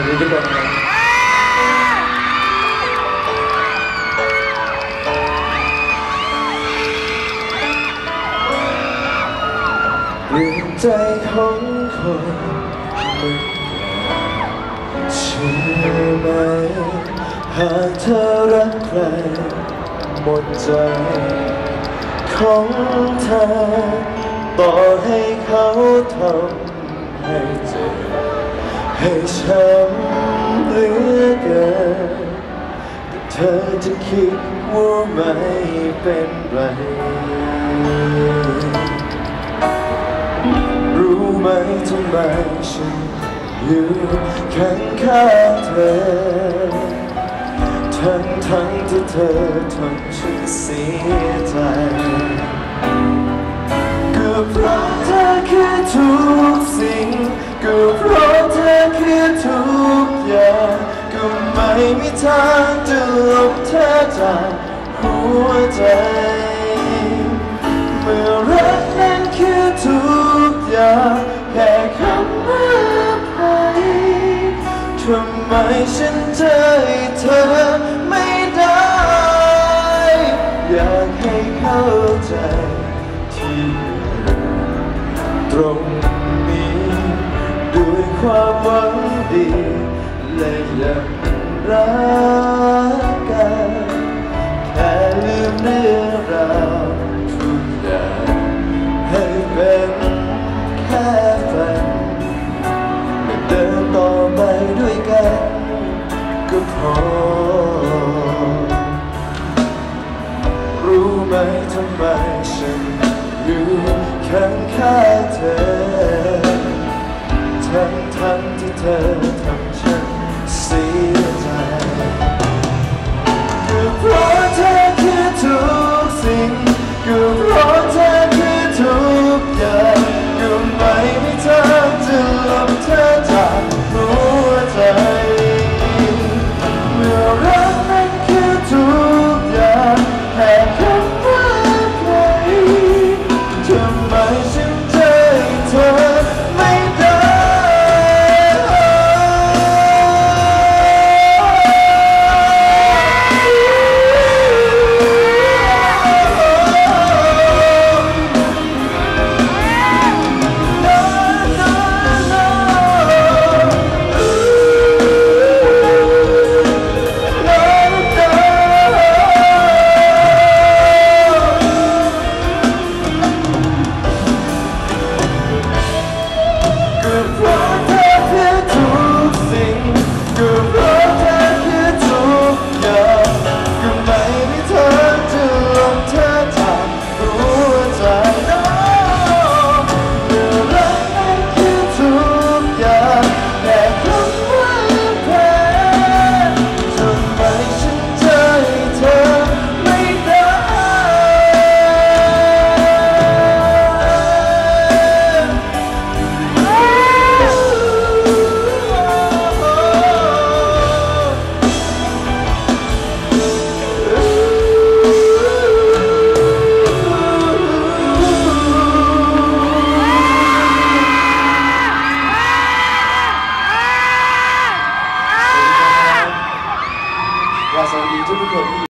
วัสดีทุกคนครับเรื่องใจของคนมื่อก่อนเชื่อไหมหากเธอรักใครหมดใจของเธอต่อให้เขาทำให้เจ็บ ให้ช้ำเหลือเกินแต่เธอจะคิดว่าไม่เป็นไร รู้ไหมทำไมฉันอยู่ข้างข้าเธอ ทั้งทั้งที่เธอทำฉันเสียใจก็เพราะเธอคือทุกสิ่งก็เพราะ ทุกอย่างก็ไม่มีทางจะลบเธอจากหัวใจเมื่อรักนั้นคือทุกอย่างแค่คำว่าไปทำไมฉันเจะใเธอไม่ได้ อยากให้เข้าใจที่ตรงนี้ด้วยความหวัง ดีและยังรักกันแค่ลืมเรื่องราวทุกอย่างให้เป็นแค่ฝันและเดินต่อไปด้วยกันก็พอ รู้ไหมทำไมฉันอยู่ข้างข้างเธอ ฉันทั้งที่เธอทำ good.